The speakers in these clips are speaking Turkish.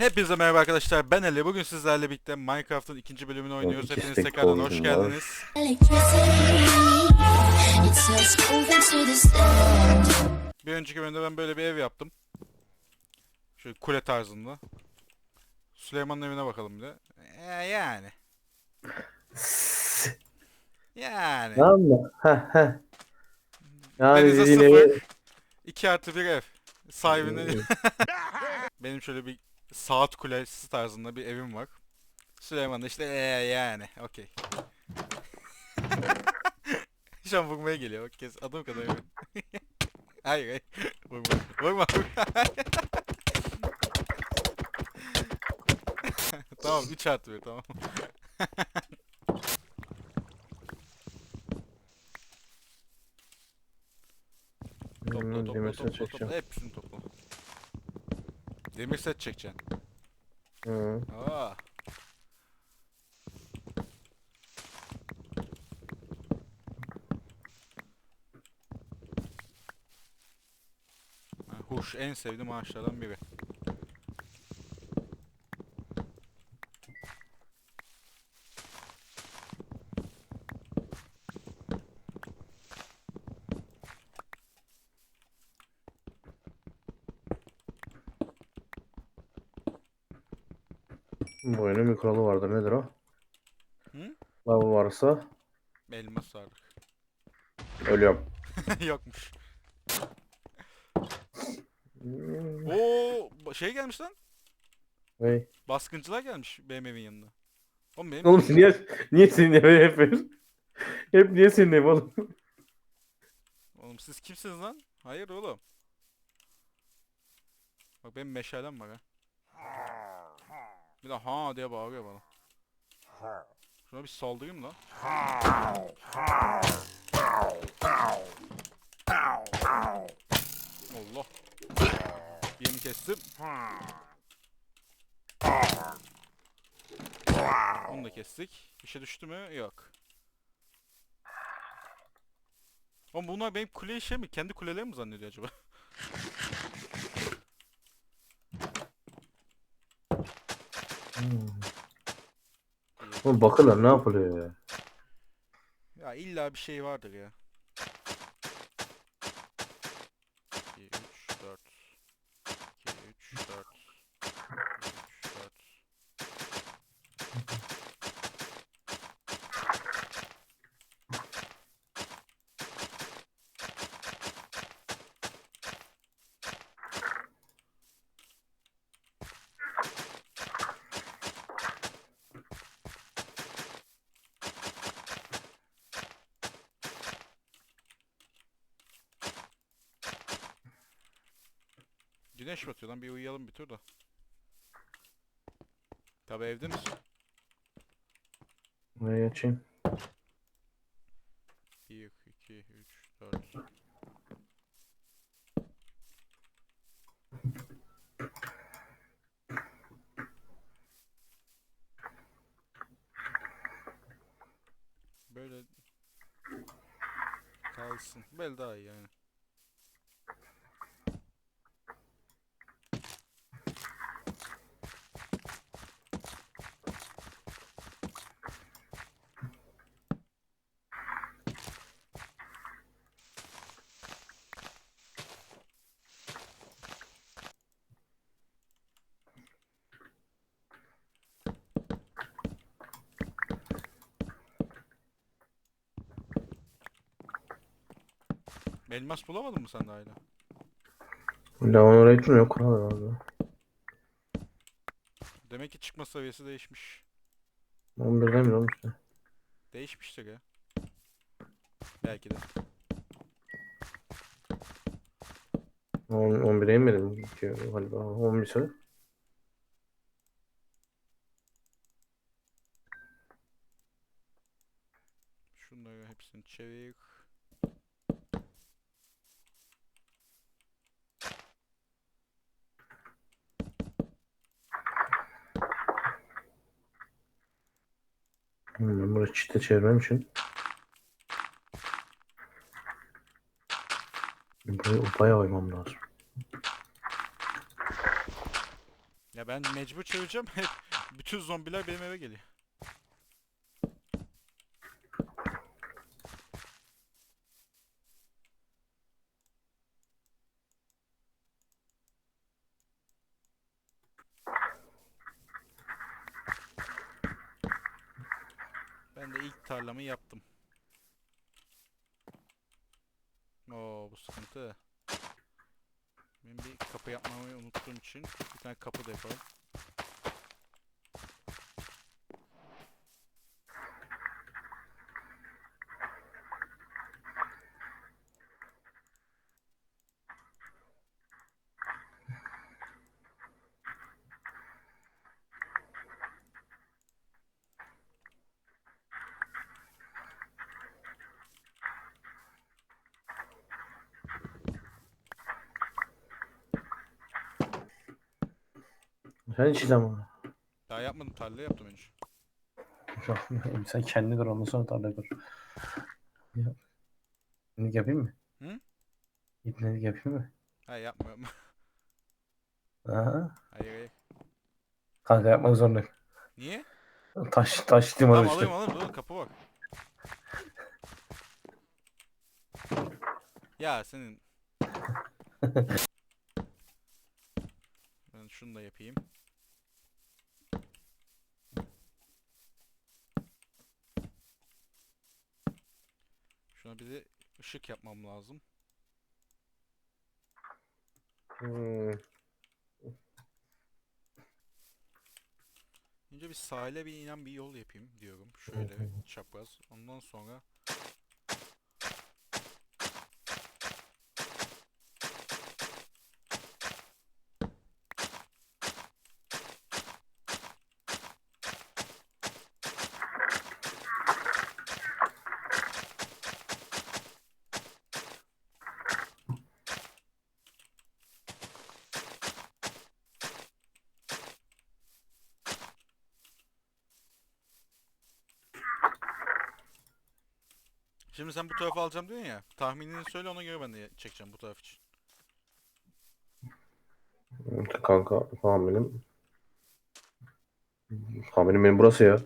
Hepinize merhaba arkadaşlar. Ben Ali. Bugün sizlerle birlikte Minecraft'ın ikinci bölümünü oynuyoruz. Hepiniz tek tekrardan hoş geldiniz. Bir önceki bölümde ben böyle bir ev yaptım. Şöyle kule tarzında. Süleyman'ın evine bakalım bir de. Ee, yani. Yani. Tamam mı? Yani Denize sıfır. evi... 2 artı bir ev. Sahibinin... Benim şöyle bir saat kulesi tarzında bir evim var. Süleyman da işte ee, yani. Okey. Şu an vurmaya geliyor. Bak kes adım kadar emin. hayır hayır. Vurma. Vurma. tamam 3 artı 1 tamam. Topla topla topla topla. Hepsini topla. Demir set çekeceksin. Hı. Ha, Huş en sevdiğim ağaçlardan biri. Bu oyunun bir kuralı vardır. Nedir o? Hı? Lav varsa Elmas sardık. ölüyorum. Yokmuş. Hmm. Oo ba- şey gelmiş lan. Hey. Baskıncılar gelmiş evin yanına. Oğlum benim Oğlum niye, niye senin eve hep Hep niye senin ev oğlum? Oğlum siz kimsiniz lan? Hayır oğlum. Bak benim meşalem var ha. Bir de ha diye bağırıyor bana. Şuna bir saldırayım lan. Allah. Yemi kestim. Onu da kestik. Bir şey düştü mü? Yok. Oğlum bunlar benim kule şey mi? Kendi kuleleri mi zannediyor acaba? Oğlum bakırlar ne yapılıyor ya? Ya illa bir şey vardır ya. 2 3 4 2 3 4 3 4 Güneş batıyor lan bir uyuyalım bir tur da. Tabi evde misin? Nereye geçeyim? 1 2 3 4 Böyle kalsın. Böyle daha iyi yani. Elmas bulamadın mı sen de hala? Lavın oraya durmuyor. Kural var abi. Demek ki çıkma seviyesi değişmiş. 11'den mi olmuş ya? Değişmiştir ya. Belki de. 10, 11'e inmedim diyor galiba. 11 söyle. Şunları hepsini çevir. Hmm, ben burayı çite çevirmem için. Burayı bayağı oymam lazım. Ya ben mecbur çevireceğim. Bütün zombiler benim eve geliyor. İlk tarlamı yaptım. Oo bu sıkıntı. Ben bir kapı yapmayı unuttuğum için bir tane kapı da yapalım. Sen hiç ama. Daha yapmadım tarla yaptım henüz. Sen kendi kur ondan sonra tarla kur. Ya. İpnelik yapayım mı? Hı? İpnelik yapayım mı? Hayır yapmıyorum. Aha. hayır hayır. Kanka yapmak zorundayım. Niye? Taş taş limanı Tamam işte. alayım alayım dur kapı bak. Ya senin. ben şunu da yapayım. Şuna bir de ışık yapmam lazım. Hmm. Önce bir sahile bir inen bir yol yapayım diyorum. Şöyle çapraz. Ondan sonra Şimdi sen bu tarafa alacağım diyorsun ya. Tahminini söyle ona göre ben de çekeceğim bu taraf için. Kanka tahminim. Tahminim benim burası ya.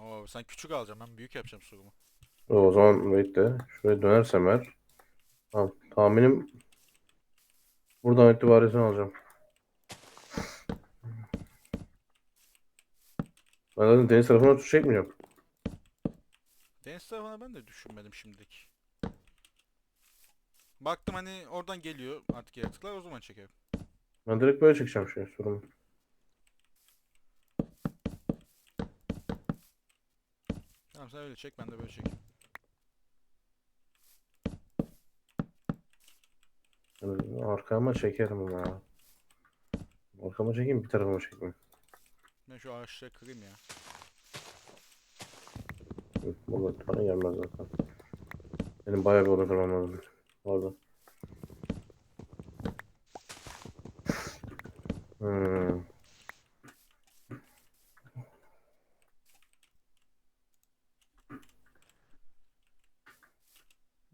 Oo, sen küçük alacaksın ben büyük yapacağım sorumu. O zaman bekle. Şuraya dönersem eğer. Tamam. Tahminim buradan itibareten alacağım. Ben zaten deniz tarafına çekmeyeceğim. Deniz tarafına ben de düşünmedim şimdilik. Baktım hani oradan geliyor artık yaratıklar o zaman çekerim. Ben direkt böyle çekeceğim şey sorun. Tamam sen öyle çek ben de böyle çekeyim. Arkama çekerim ama. Arkama çekeyim bir tarafıma çekmeyeyim. Ben şu ağaçları kırayım ya. Hı, Burada bana gelmez zaten. Benim bayağı bir orada durmam lazım. Orada. Hmm.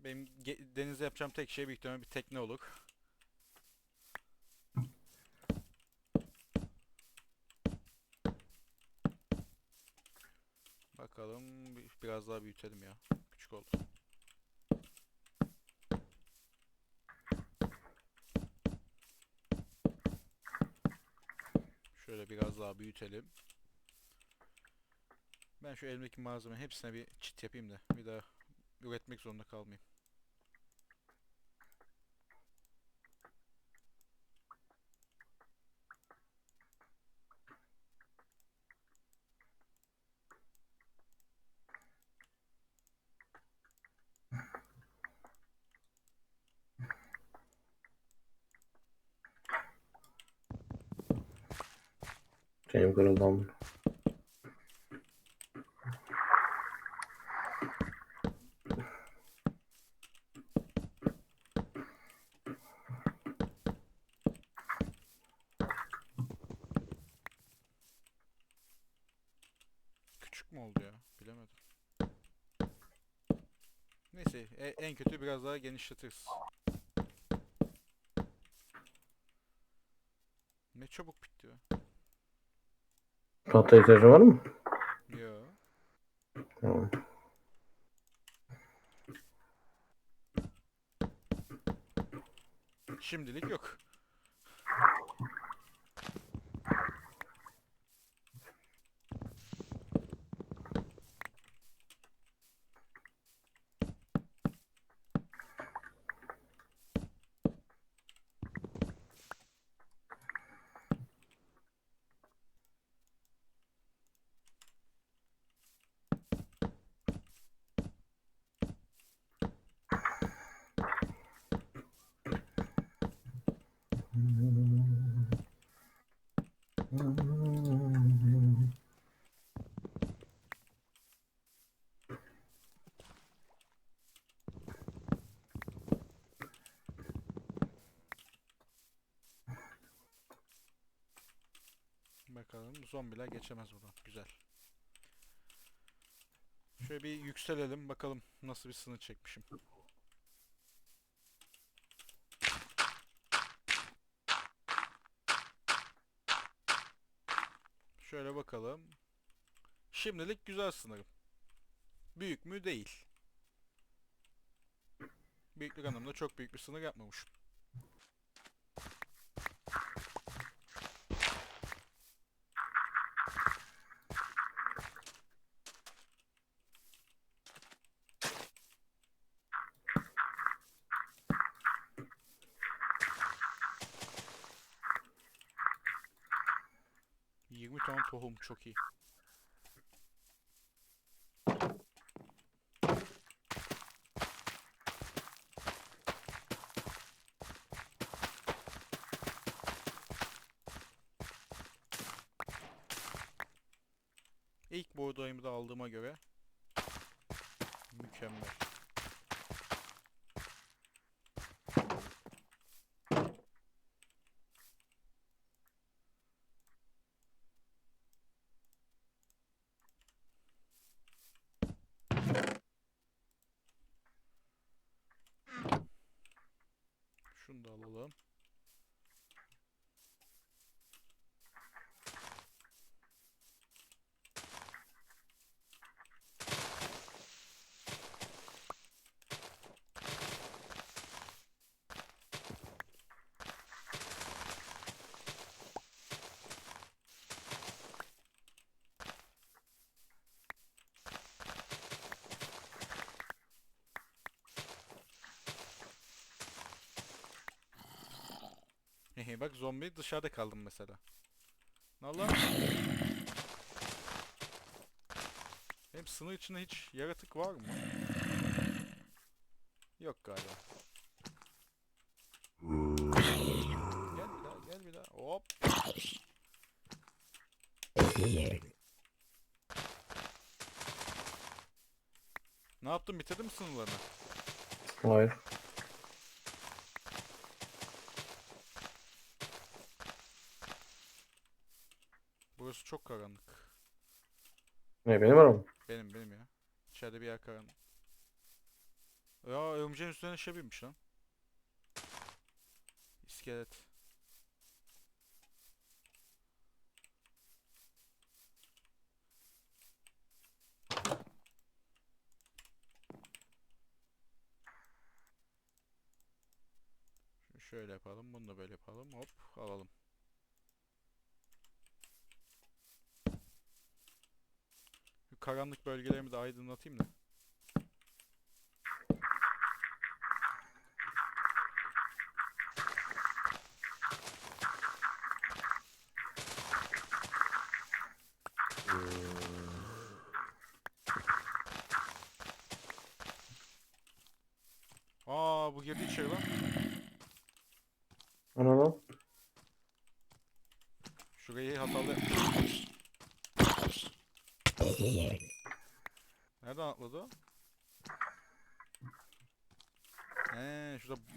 Benim denizde yapacağım tek şey büyük bir tekne olur. Bakalım bir- biraz daha büyütelim ya. Küçük oldu. Şöyle biraz daha büyütelim. Ben şu elimdeki malzeme hepsine bir çit yapayım da bir daha üretmek zorunda kalmayayım. Şeyim kırıldı ama. Küçük mü oldu ya? Bilemedim. Neyse e- en kötü biraz daha genişletiriz. Ne çabuk bitti ya. Tahta ihtiyacın var mı? Yo. Tamam. Şimdilik yok. Bakalım zombiler geçemez buradan. Güzel. Şöyle bir yükselelim bakalım nasıl bir sınır çekmişim. Şöyle bakalım. Şimdilik güzel sınırım. Büyük mü? Değil. Büyüklük anlamında çok büyük bir sınır yapmamışım. Tohum çok iyi. İlk buğdayımı da aldığıma göre mükemmel. Şunu da alalım. Hehe bak zombi dışarıda kaldım mesela. Ne Allah? Benim sınır içinde hiç yaratık var mı? Yok galiba. Gel bir daha, gel bir daha. Hop. Ne yaptın? Bitirdin mi sınırlarını? Hayır. Burası çok karanlık. Ne benim aram? Benim benim ya. İçeride bir yer karanlık. Ya örümceğin üstüne şey binmiş lan. İskelet. Şöyle yapalım, bunu da böyle yapalım. Hop, alalım. Karanlık bölgelerimi de aydınlatayım da.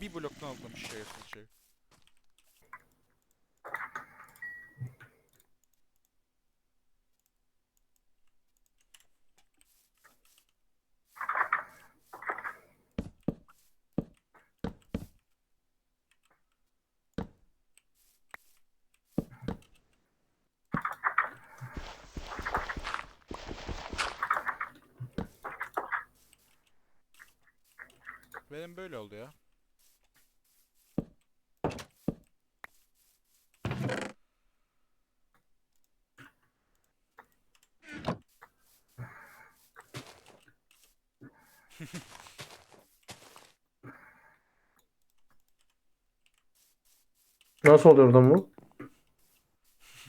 bir bloktan atlamış şey şey. Benim böyle oldu ya. Nasıl oluyor oradan bu?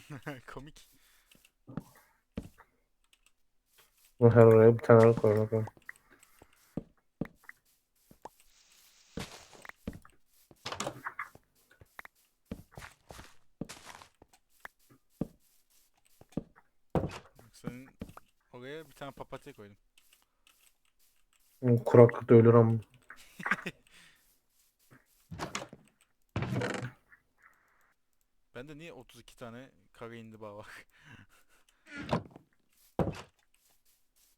Komik. Bu her oraya bir tane koy bakalım. Bak Senin oraya bir tane papatya koydum. Kuraklıkta ölür ama. Bende niye 32 tane kare indi bağ var?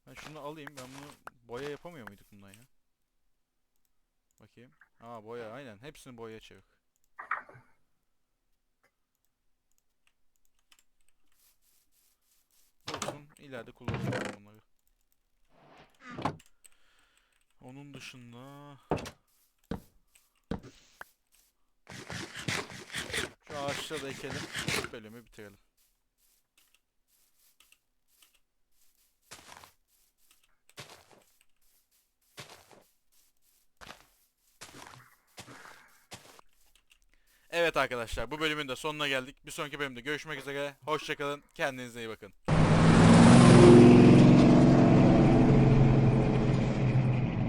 Ben şunu alayım. Ben bunu boya yapamıyor muyduk bundan ya? Bakayım. Aa boya aynen. Hepsini boyaya çevir. Olsun. ileride kullanırım ben bunları. Onun dışında şu ağaçları da ekelim. Bölümü bitirelim. Evet arkadaşlar bu bölümün de sonuna geldik. Bir sonraki bölümde görüşmek üzere. Hoşçakalın. Kendinize iyi bakın.